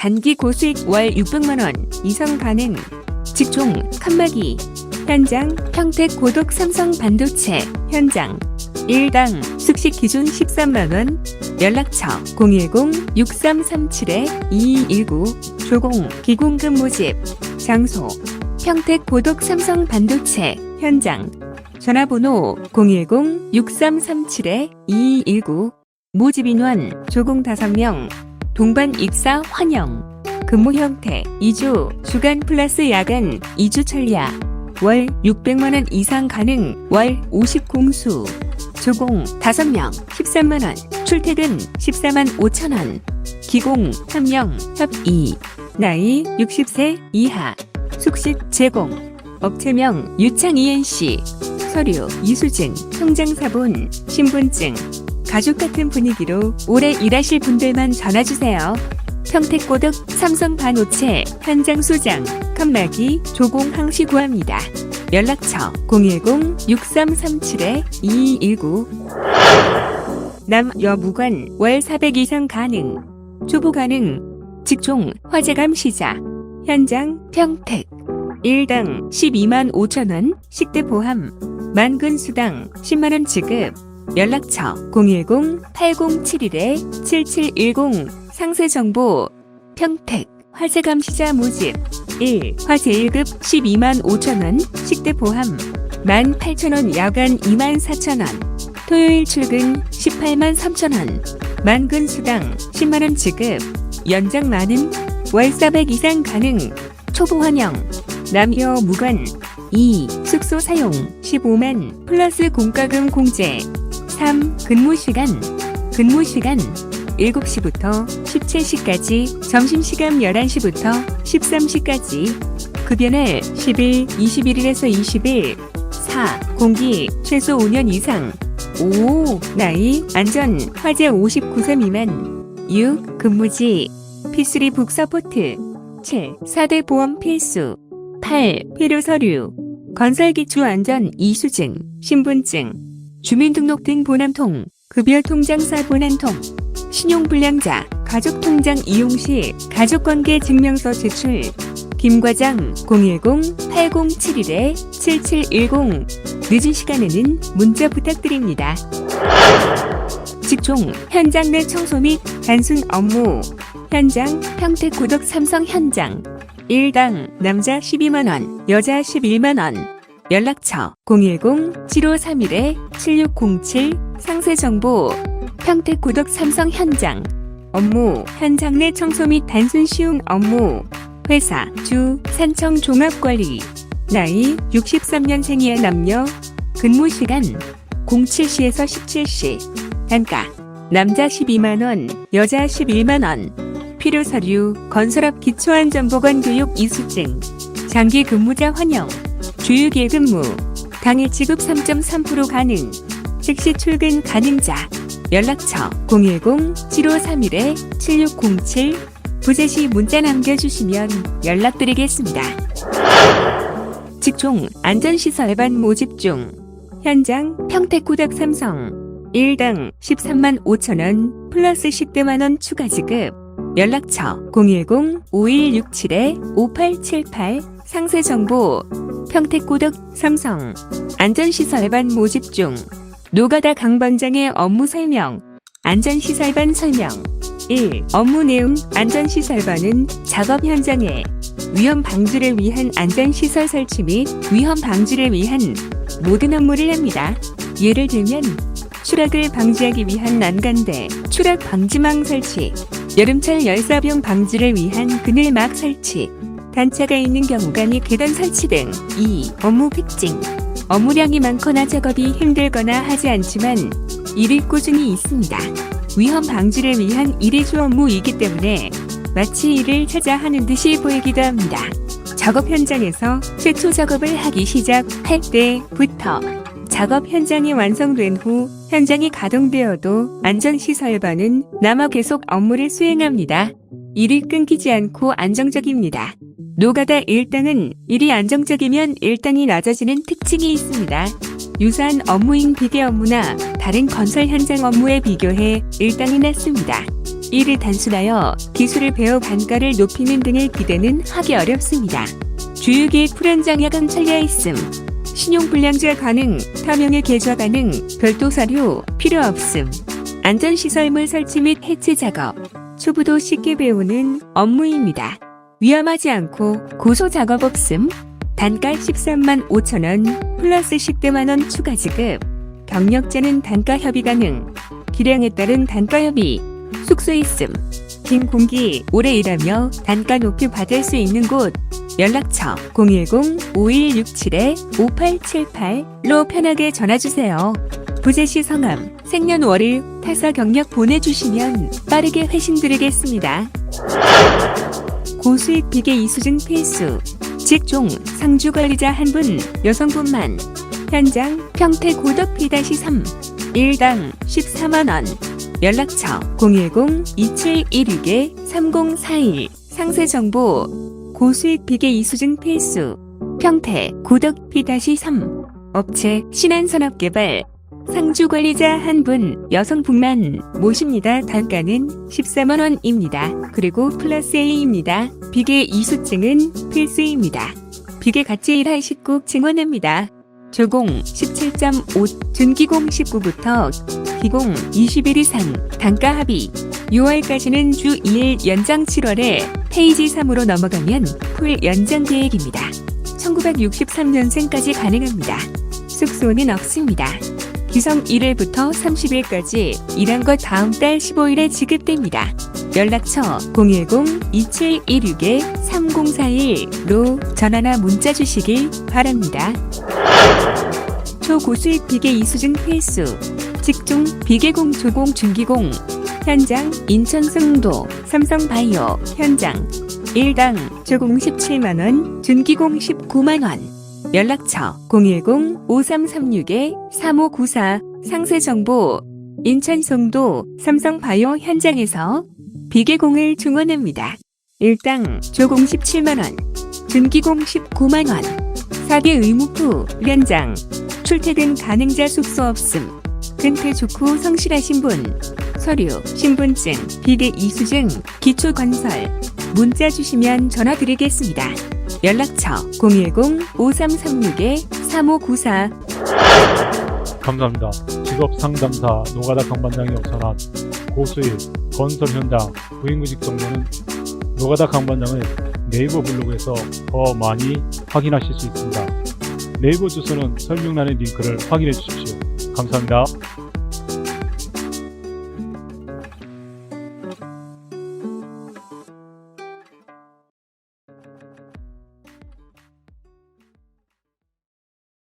단기 고수익 월 600만원. 이상 가능. 직종 칸막이. 현장 평택 고독 삼성 반도체. 현장. 1당 숙식 기준 13만원. 연락처 010-6337-2219 조공 기공급 모집. 장소 평택 고독 삼성 반도체. 현장. 전화번호 010-6337-2219 모집 인원 조공 5명 동반 입사 환영. 근무 형태 2주 주간 플러스 야간 2주 천리야. 월 600만원 이상 가능 월 50공수. 조공 5명 13만원. 출퇴근 14만 5천원. 기공 3명 협2 나이 60세 이하. 숙식 제공. 업체명 유창 ENC 서류 이수증 통장사본 신분증 가족 같은 분위기로 오래 일하실 분들만 전화주세요. 평택고덕 삼성 반도체 현장 수장 칸막이 조공 항 시 구합니다. 연락처 010-6337-2219 남여 무관 월 400 이상 가능. 초보 가능. 직종 화재감 시자 현장 평택. 1당 12만 5천원. 식대 포함. 만근 수당 10만원 지급 연락처 010-8071-7710 상세 정보 평택 화재 감시자 모집 1. 화재 1급 12만 5천원 식대 포함 18,000원 야간 2만 4천원 토요일 출근 18만 3천원 만근 수당 10만원 지급 연장 많음 월 400 이상 가능 초보 환영 남여 무관 2. 숙소 사용 15만 플러스 공과금 공제 3. 근무 시간 근무 시간 7시부터 17시까지 점심시간 11시부터 13시까지 급여날 10일 21일에서 20일 4. 공기 최소 5년 이상 5. 나이 안전 화재 59세 미만 6. 근무지 P3 북 서포트 7. 4대 보험 필수 8. 필요 서류 건설기초 안전 이수증 신분증 주민등록 등 본함통 급여 통장사 본함통 신용불량자 가족통장 이용 시 가족관계 증명서 제출 김과장 010-8071-7710 늦은 시간에는 문자 부탁드립니다. 직종 현장 내 청소 및 단순 업무. 현장 평택 고덕 삼성 현장. 1당 남자 12만원 여자 11만원 연락처 010-7531-7607 상세 정보. 평택 고덕 삼성 현장. 업무 현장 내 청소 및 단순 쉬운 업무. 회사 주 산청 종합관리. 나이 63년생 이하 남녀. 근무 시간 07시에서 17시. 단가 남자 12만원 여자 11만원. 필요 서류 건설업 기초안전보건 교육 이수증. 장기 근무자 환영 주유기일 근무 당일 지급 3.3% 가능 즉시 출근 가능자 연락처 010-7531-7607 부재시 문자 남겨주시면 연락드리겠습니다. 직종 안전시설반 모집 중 현장 평택고덕 삼성 1당 13만 5천원 플러스 10대만원 추가 지급 연락처 010-5167-5878 상세 정보 평택고덕 삼성 안전시설반 모집 중 노가다 강반장의 업무 설명 안전시설반 설명 1. 업무 내용 안전시설반은 작업 현장에 위험 방지를 위한 안전시설 설치 및 위험 방지를 위한 모든 업무를 합니다. 예를 들면 추락을 방지하기 위한 난간대, 추락 방지망 설치, 여름철 열사병 방지를 위한 그늘막 설치, 단차가 있는 경우 간이 계단 설치 등 2. 업무 특징 업무량이 많거나 작업이 힘들거나 하지 않지만 일이 꾸준히 있습니다. 위험 방지를 위한 일의 주 업무이기 때문에 마치 일을 찾아 하는 듯이 보이기도 합니다. 작업 현장에서 최초 작업을 하기 시작할 때부터 작업 현장이 완성된 후 현장이 가동되어도 안전시설반은 남아 계속 업무를 수행합니다. 일이 끊기지 않고 안정적입니다. 노가다 일당은 일이 안정적이면 일당이 낮아지는 특징이 있습니다. 유사한 업무인 비대 업무나 다른 건설 현장 업무에 비교해 일당이 낮습니다. 이를 단순하여 기술을 배워 단가를 높이는 등의 기대는 하기 어렵습니다. 주유기 풀현장약은 철려 있음. 신용불량자 가능, 타명의 계좌 가능, 별도 사료 필요 없음. 안전시설물 설치 및 해체 작업. 초보도 쉽게 배우는 업무입니다. 위험하지 않고 고소 작업 없음. 단가 13만 5천 원 플러스 10대만 원 추가 지급. 경력자는 단가 협의 가능. 기량에 따른 단가 협의. 숙소 있음. 긴 공기 오래 일하며 단가 높이 받을 수 있는 곳. 연락처 010-5167-5878로 편하게 전화주세요. 부재시 성함, 생년월일, 타사 경력 보내주시면 빠르게 회신드리겠습니다. 고수익 비계 이수증 필수. 직종 상주 관리자 한 분, 여성분만. 현장 평택 고덕 P-3 일당 14만 원. 연락처 010-2716-3041 상세 정보 고수익 비계 이수증 필수 평택 고덕 P-3 업체 신한산업개발 상주 관리자 한 분 여성분만 모십니다. 단가는 14만 원입니다. 그리고 플러스 A입니다. 비계 이수증은 필수입니다. 비계 같이 일하실 꼭 증언합니다. 조공 17.5 준기공 19부터 기공 20일 이상 단가 합의 6월까지는 주 2일 연장 7월에 페이지 3으로 넘어가면 풀 연장 계획입니다. 1963년생까지 가능합니다. 숙소는 없습니다. 기성 1일부터 30일까지 일한 것 다음 달 15일에 지급됩니다. 연락처 010-2716-3041로 전화나 문자 주시길 바랍니다. 초고수익 비계 이수증 필수 직종 비계공 조공 중기공 현장 인천 승도 삼성바이오 현장 일당 조공 17만원 준기공 19만원 연락처 010-5336-3594 상세정보 인천 송도 삼성바이오 현장에서 비계공을 중원합니다. 일당 조공 17만원 준기공 19만원 사계 의무부 현장 출퇴근 가능자 숙소 없음 근태 좋고 성실하신 분 서류 신분증 비대 이수증 기초건설 문자 주시면 전화 드리겠습니다. 연락처 010-5336-3594 감사합니다. 직업 상담사 노가다 강반장이 없선한 고수일 건설 현장 부인구직 정보는 노가다 강반장의 네이버 블로그에서 더 많이 확인하실 수 있습니다. 네이버 주소는 설명란의 링크를 확인해 주십시오. 감사합니다.